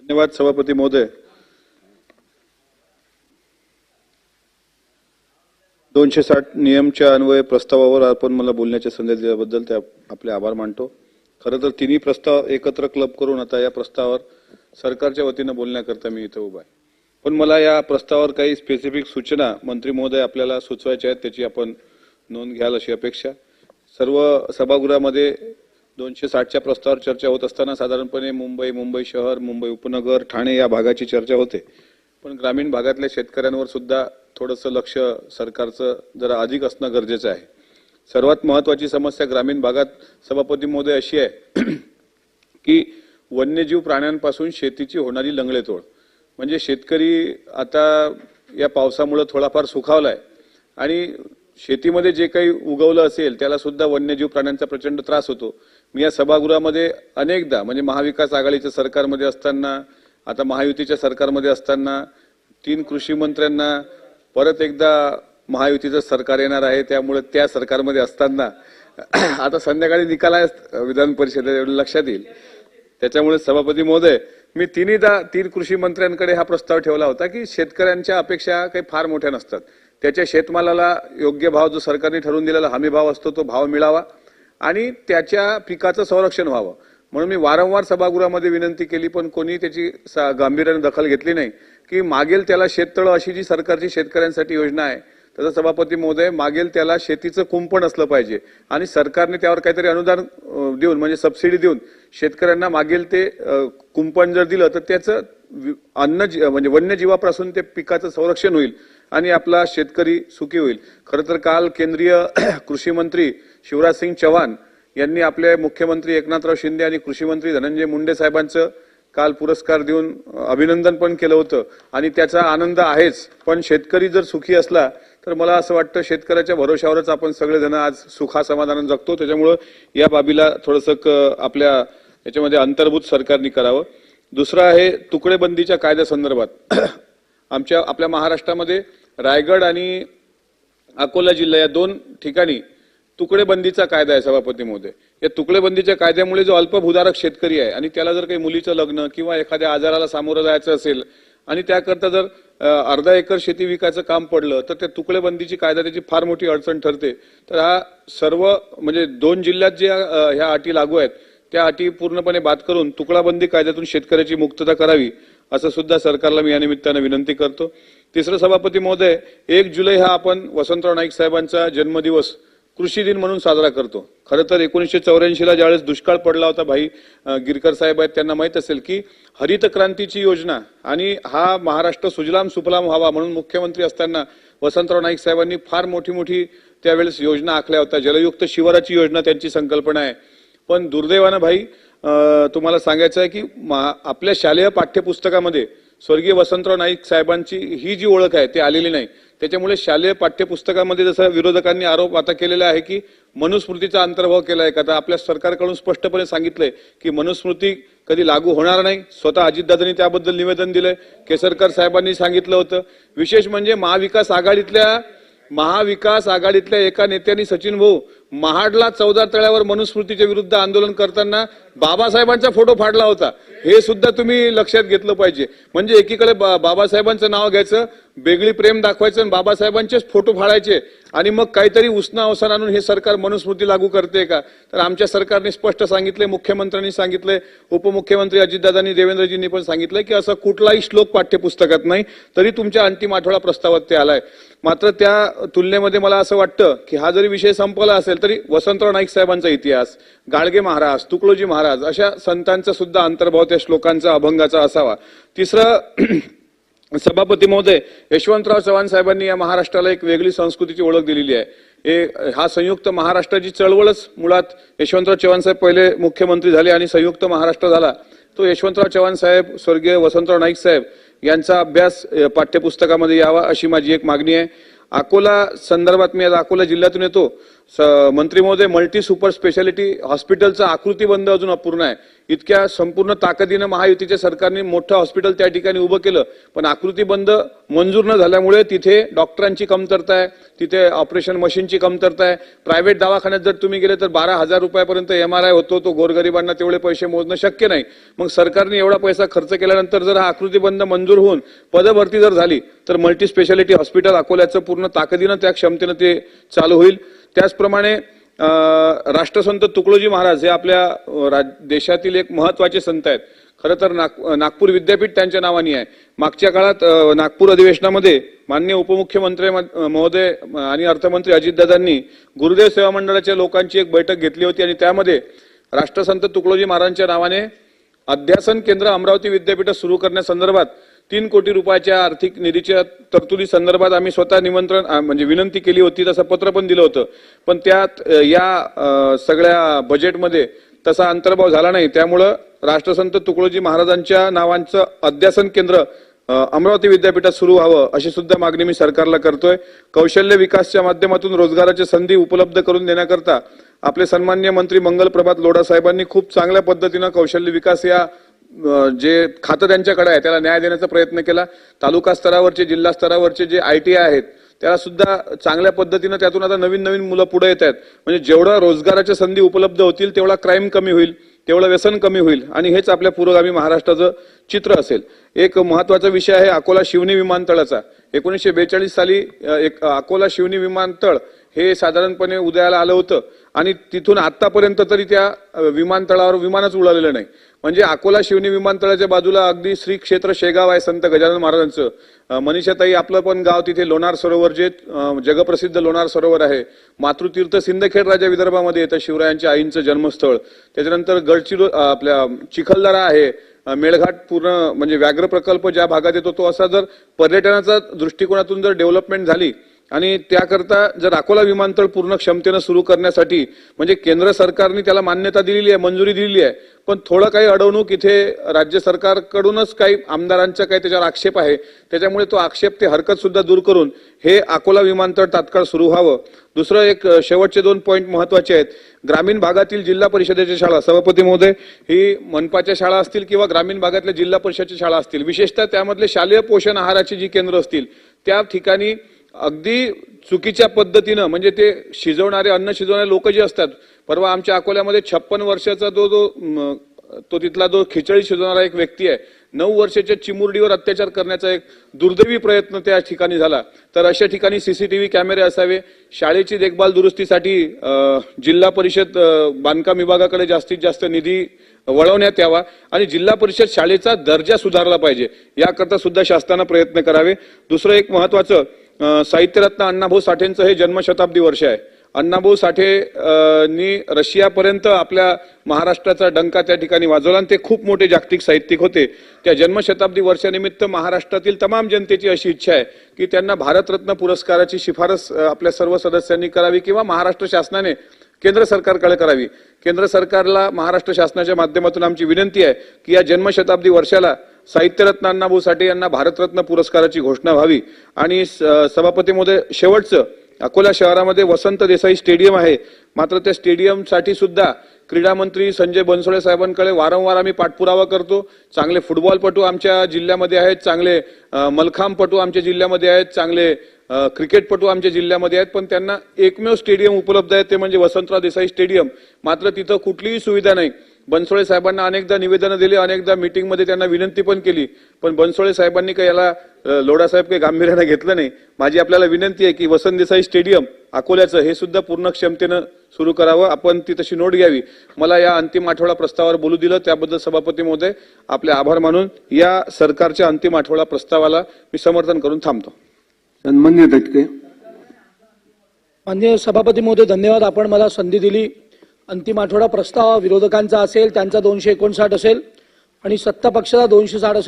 धन्यवाद सभापती महोदय. दोनशे साठ नियमच्या अन्वये प्रस्तावावर आपण मला बोलण्याची संधी दिल्याबद्दल त्या आपले आभार मानतो. खरं तर तिन्ही प्रस्ताव एकत्र क्लब करून आता या प्रस्तावावर सरकारच्या वतीनं बोलण्याकरता मी इथं उभा आहे. पण मला या प्रस्तावावर काही स्पेसिफिक सूचना मंत्री महोदय आपल्याला सुचवायच्या आहेत त्याची आपण नोंद घ्याल अशी अपेक्षा. सर्व सभागृहामध्ये दोनशे साठच्या प्रस्तावावर चर्चा होत असताना साधारणपणे मुंबई मुंबई शहर मुंबई उपनगर ठाणे या भागाची चर्चा होते. पण ग्रामीण भागातल्या शेतकऱ्यांवर सुद्धा थोडंसं लक्ष सरकारचं जरा अधिक असणं गरजेचं आहे. सर्वात महत्वाची समस्या ग्रामीण भागात सभापती महोदय अशी आहे की वन्यजीव प्राण्यांपासून शेतीची होणारी लंगडेतोड. म्हणजे शेतकरी आता या पावसामुळे थोडाफार सुखावलाय आणि शेतीमध्ये जे काही उगवलं असेल त्याला सुद्धा वन्यजीव प्राण्यांचा प्रचंड त्रास होतो. मी या सभागृहामध्ये अनेकदा म्हणजे महाविकास आघाडीच्या सरकारमध्ये असताना आता महायुतीच्या सरकारमध्ये असताना तीन कृषी मंत्र्यांना परत एकदा महायुतीचं सरकार येणार आहे त्यामुळे त्या सरकारमध्ये असताना आता संध्याकाळी निकाल आहे विधान परिषदेत लक्षात येईल. त्याच्यामुळे सभापती महोदय मी तिन्हीदा तीन कृषी मंत्र्यांकडे हा प्रस्ताव ठेवला होता की शेतकऱ्यांच्या अपेक्षा काही फार मोठ्या नसतात. त्याच्या शेतमालाला योग्य भाव जो सरकारने ठरवून दिलेला हमी भाव असतो तो भाव मिळावा आणि त्याच्या पिकाचं संरक्षण व्हावं. म्हणून मी वारंवार सभागृहामध्ये विनंती केली पण कोणी त्याची सा- गांभीर्याने दखल घेतली नाही की मागेल त्याला शेततळं अशी जी सरकारची शेतकऱ्यांसाठी योजना आहे त्याचा सभापती महोदय मागेल त्याला शेतीचं कुंपण असलं पाहिजे आणि सरकारने त्यावर काहीतरी अनुदान देऊन म्हणजे सबसिडी देऊन शेतकऱ्यांना मागेल ते कुंपण जर दिलं तर त्याचं अन्न जी- म्हणजे वन्यजीवापासून ते पिकाचं संरक्षण होईल आणि आपला शेतकरी सुखी होईल. खरं तर काल केंद्रीय कृषी मंत्री शिवराज सिंग चव्हाण यांनी आपले मुख्यमंत्री एकनाथराव शिंदे आणि कृषी मंत्री धनंजय मुंडे साहेबांचं काल पुरस्कार देऊन अभिनंदन पण केलं होतं. आणि त्याचा आनंद आहेच. पण शेतकरी जर सुखी असला तर मला असं वाटतं शेतकऱ्याच्या भरोशावरच आपण सगळेजण आज सुखा समाधान जगतो. त्याच्यामुळं या बाबीला थोडंसं क- आपल्या याच्यामध्ये अंतर्भूत सरकारने करावं. दुसरं आहे तुकडेबंदीच्या कायद्यासंदर्भात. आमच्या आपल्या महाराष्ट्रामध्ये रायगड आणि अकोला जिल्हा या दोन ठिकाणी तुकडेबंदीचा कायदा आहे सभापती महोदय. या तुकडेबंदीच्या कायद्यामुळे जो अल्पभूधारक शेतकरी आहे आणि त्याला जर काही मुलीचं लग्न किंवा एखाद्या आजाराला सामोरं जायचं असेल आणि त्याकरता जर अर्धा एकर शेती विकायचं काम पडलं तर त्या तुकडेबंदीची कायदा त्याची फार मोठी अडचण ठरते. तर हा सर्व म्हणजे दोन जिल्ह्यात जे ह्या अटी लागू आहेत त्या अटी पूर्णपणे बाद करून तुकडाबंदी कायद्यातून शेतकऱ्याची मुक्तता करावी असं सुद्धा सरकारला मी या निमित्तानं विनंती करतो. तिसरं सभापती महोदय एक जुलै हा आपण वसंतराव नाईक साहेबांचा जन्मदिवस कृषी दिन म्हणून साजरा करतो. खरं तर एकोणीसशे चौऱ्याऐंशीला ज्यावेळेस दुष्काळ पडला होता भाई गिरकर साहेब आहेत त्यांना माहीत असेल की हरित क्रांतीची योजना आणि हा महाराष्ट्र सुजलाम सुफलाम व्हावा म्हणून मुख्यमंत्री असताना वसंतराव नाईक साहेबांनी फार मोठी मोठी त्यावेळेस योजना आखल्या होत्या. जलयुक्त शिवाराची योजना त्यांची संकल्पना आहे. पण दुर्दैवानं भाई तुम्हाला सांगायचं आहे की आपल्या शालेय पाठ्यपुस्तकामध्ये स्वर्गीय वसंतराव नाईक साहेबांची ही जी ओळख आहे ती आलेली नाही. त्याच्यामुळे शालेय पाठ्यपुस्तकामध्ये जसं विरोधकांनी आरोप आता केलेला आहे की मनुस्मृतीचा अंतर्भाव केला आहे का? तर आपल्या सरकारकडून स्पष्टपणे सांगितलंय की मनुस्मृती कधी लागू होणार नाही. स्वतः अजितदादांनी त्याबद्दल निवेदन दिलंय. केसरकर साहेबांनी सांगितलं होतं. विशेष म्हणजे महाविकास आघाडीतल्या महाविकास आघाडीतल्या एका नेत्यांनी सचिन भाऊ महाडला चौदा तळ्यावर मनुस्मृतीच्या विरुद्ध आंदोलन करताना बाबासाहेबांचा फोटो फाडला होता. हे सुद्धा तुम्ही लक्षात घेतलं पाहिजे. म्हणजे एकीकडे बा- बाबासाहेबांचं नाव घ्यायचं वेगळी प्रेम दाखवायचं आणि बाबासाहेबांचेच फोटो फाडायचे. आणि मग काहीतरी उसना अवसान आणून हे सरकार मनुस्मृती लागू करते का? तर आमच्या सरकारने स्पष्ट सांगितले मुख्यमंत्र्यांनी सांगितले उपमुख्यमंत्री अजितदादांनी देवेंद्रजींनी पण सांगितलं की असं कुठलाही श्लोक पाठ्यपुस्तकात नाही तरी तुमच्या अंतिम आठवडा प्रस्तावात ते आलाय. मात्र त्या तुलनेमध्ये मला असं वाटतं की हा जरी विषय संपला असेल तरी वसंतराव नाईक साहेबांचा इतिहास गाडगे महाराज तुकडोजी महाराज अशा संतांचा सुद्धा अंतर्भाव त्या श्लोकांचा अभंगाचा असावा. तिसरं सभापती महोदय यशवंतराव चव्हाण साहेबांनी या महाराष्ट्राला एक वेगळी संस्कृतीची ओळख दिलेली आहे. हे हा संयुक्त महाराष्ट्राची चळवळच मुळात यशवंतराव चव्हाण साहेब पहिले मुख्यमंत्री झाले आणि संयुक्त महाराष्ट्र झाला. तो यशवंतराव चव्हाण साहेब स्वर्गीय वसंतराव नाईक साहेब यांचा अभ्यास पाठ्यपुस्तकामध्ये यावा अशी माझी एक मागणी आहे. अकोला संदर्भात मी आज अकोला जिल्ह्यातून येतो. मंत्री महोदय मल्टी सुपर स्पेशालिटी हॉस्पिटलचा आकृतीबंध अजून अपूर्ण आहे. इतक्या संपूर्ण ताकदीनं महायुतीच्या सरकारने मोठं हॉस्पिटल त्या ठिकाणी उभं केलं. पण आकृतीबंध मंजूर न झाल्यामुळे तिथे डॉक्टरांची कमतरता आहे तिथे ऑपरेशन मशीनची कमतरता आहे. प्रायव्हेट दवाखान्यात जर तुम्ही गेले तर बारा हजार रुपयापर्यंत एम आर आय होतो तो गोरगरिबांना तेवढे पैसे मोजणं शक्य नाही. मग सरकारने एवढा पैसा खर्च केल्यानंतर जर हा आकृतीबंध मंजूर होऊन पदभरती जर झाली तर मल्टी स्पेशालिटी हॉस्पिटल अकोल्याचं पूर्ण ताकदीनं त्या क्षमतेनं ते चालू होईल. त्याचप्रमाणे राष्ट्रसंत तुकडोजी महाराज हे आपल्या राज- देशातील एक महत्त्वाचे संत आहेत. खरं तर नाग- नागपूर विद्यापीठ त्यांच्या नावाने आहे. मागच्या काळात नागपूर अधिवेशनामध्ये मान्य उपमुख्यमंत्री म- महोदय आणि अर्थमंत्री अजितदादांनी गुरुदेव सेवा मंडळाच्या लोकांची एक बैठक घेतली होती आणि त्यामध्ये राष्ट्रसंत तुकडोजी महाराजांच्या नावाने अध्यासन केंद्र अमरावती विद्यापीठ सुरू करण्यासंदर्भात तीन कोटी रुपयाच्या आर्थिक निधीच्या तरतुदी संदर्भात आम्ही स्वतः निमंत्रण म्हणजे विनंती केली होती तसं पत्र पण दिलं होतं. पण त्यात या सगळ्या बजेटमध्ये तसा अंतर्भाव झाला नाही. त्यामुळं राष्ट्रसंत तुकडोजी महाराजांच्या नावांचं अध्यासन केंद्र अमरावती विद्यापीठात सुरू व्हावं अशी सुद्धा मागणी मी सरकारला करतोय. कौशल्य विकासच्या माध्यमातून रोजगाराच्या संधी उपलब्ध करून देण्याकरता आपले सन्मान्य मंत्री मंगल प्रभात लोढा साहेबांनी खूप चांगल्या पद्धतीनं कौशल्य विकास या जे खातं त्यांच्याकडे आहे त्याला न्याय देण्याचा प्रयत्न केला. तालुका स्तरावरचे जिल्हा स्तरावरचे जे आय टी आहेत त्याला सुद्धा चांगल्या पद्धतीनं त्यातून आता नवीन नवीन मुलं पुढे येत आहेत. म्हणजे जेवढा रोजगाराच्या संधी उपलब्ध होतील तेवढा क्राईम कमी होईल तेवढं व्यसन कमी होईल आणि हेच आपल्या पुरोगामी महाराष्ट्राचं चित्र असेल. एक महत्त्वाचा विषय आहे अकोला शिवनी विमानतळाचा. एकोणीसशे बेचाळीस साली एक अकोला शिवनी विमानतळ हे साधारणपणे उदयाला आलं होतं. आणि तिथून आत्तापर्यंत तरी त्या विमानतळावर विमानच उडालेलं नाही. म्हणजे अकोला शिवनी विमानतळाच्या बाजूला अगदी श्री क्षेत्र शेगाव आहे संत गजानन महाराजांचं. मनीषाताई आपलं पण गाव तिथे लोणार सरोवर जे जगप्रसिद्ध लोणार सरोवर आहे. मातृतीर्थ सिंदखेड राजा विदर्भामध्ये येतं शिवरायांच्या आईंचं जन्मस्थळ. त्याच्यानंतर गडचिरो आपल्या चिखलदरा आहे. मेळघाट पूर्ण म्हणजे व्याघ्र प्रकल्प ज्या भागात येतो तो असा जर पर्यटनाचा दृष्टिकोनातून जर डेव्हलपमेंट झाली आणि त्याकरता जर अकोला विमानतळ पूर्ण क्षमतेनं सुरू करण्यासाठी म्हणजे केंद्र सरकारने त्याला मान्यता दिलेली आहे मंजुरी दिलेली आहे पण थोडं काही अडवणूक इथे राज्य सरकारकडूनच काही आमदारांचा काही त्याच्यावर आक्षेप आहे. त्याच्यामुळे तो आक्षेप ते हरकत सुद्धा दूर करून हे अकोला विमानतळ तात्काळ सुरू व्हावं. दुसरं एक शेवटचे दोन पॉईंट महत्त्वाचे आहेत. ग्रामीण भागातील जिल्हा परिषदेच्या शाळा सभापती महोदय ही मनपाच्या शाळा असतील किंवा ग्रामीण भागातल्या जिल्हा परिषदेच्या शाळा असतील विशेषतः त्यामधले शालेय पोषण आहाराची जी केंद्र असतील त्या ठिकाणी अगदी चुकीच्या पद्धतीनं म्हणजे ते शिजवणारे अन्न शिजवणारे लोक जे असतात परवा आमच्या अकोल्यामध्ये छप्पन वर्षाचा जो जो तो तिथला जो खिचडी शिजवणारा एक व्यक्ती आहे नऊ वर्षाच्या चिमुरडीवर अत्याचार करण्याचा एक दुर्दैवी प्रयत्न त्या ठिकाणी झाला. तर अशा ठिकाणी सीसीटीव्ही कॅमेरे असावे. शाळेची देखभाल दुरुस्तीसाठी जिल्हा परिषद बांधकाम विभागाकडे जास्तीत जास्त निधी वळवण्यात यावा आणि जिल्हा परिषद शाळेचा दर्जा सुधारला पाहिजे. याकरता सुद्धा शासनानं प्रयत्न करावे. दुसरं एक महत्वाचं साहित्यरत्न अण्णाभाऊ साठेंचं हे जन्मशताब्दी वर्ष आहे. अण्णाभाऊ साठे नी रशियापर्यंत आपल्या महाराष्ट्राचा डंका त्या ठिकाणी वाजवला आणि ते खूप मोठे जागतिक साहित्यिक होते. त्या जन्मशताब्दी वर्षानिमित्त महाराष्ट्रातील तमाम जनतेची अशी इच्छा आहे की त्यांना भारतरत्न पुरस्काराची शिफारस आपल्या सर्व सदस्यांनी करावी किंवा महाराष्ट्र शासनाने केंद्र सरकारकडे करावी. केंद्र सरकारला महाराष्ट्र शासनाच्या माध्यमातून आमची विनंती आहे की या जन्मशताब्दी वर्षाला साहित्यरत्न अण्णाभाऊ साठे यांना भारतरत्न पुरस्काराची घोषणा व्हावी. आणि स- सभापती शेवटचं अकोला शहरामध्ये वसंत देसाई स्टेडियम आहे. मात्र त्या स्टेडियमसाठी सुद्धा क्रीडा मंत्री संजय बनसोडे साहेबांकडे वारंवार आम्ही पाठपुरावा करतो. चांगले फुटबॉलपटू आमच्या जिल्ह्यामध्ये आहेत चांगले मलखांबपटू आमच्या जिल्ह्यामध्ये आहेत चांगले क्रिकेटपटू आमच्या जिल्ह्यामध्ये आहेत. पण त्यांना एकमेव स्टेडियम उपलब्ध आहे ते म्हणजे वसंतराव देसाई स्टेडियम. मात्र तिथं कुठलीही सुविधा नाही. बनसोडे साहेबांना अनेकदा निवेदनं दिली अनेकदा मीटिंगमध्ये त्यांना विनंती पण केली. पण बनसोडे साहेबांनी काही याला लोढासाहेब काही गांभीर्यानं घेतलं नाही. माझी आपल्याला विनंती आहे की वसंत देसाई स्टेडियम अकोल्याचं हे सुद्धा पूर्ण क्षमतेनं सुरू करावं. आपण ती तशी नोट घ्यावी. मला या अंतिम आठवडा प्रस्तावावर बोलू दिलं. त्याबद्दल सभापती महोदय आपले आभार मानून या सरकारच्या अंतिम आठवडा प्रस्तावाला मी समर्थन करून थांबतो. सन्मान्य माननीय सभापती महोदय धन्यवाद. आपण मला संधी दिली. अंतिम आठवडा प्रस्ताव विरोधकांचा असेल त्यांचा दोनशे एकोणसाठ असेल आणि सत्ता पक्षाचा दोनशे साठ असेल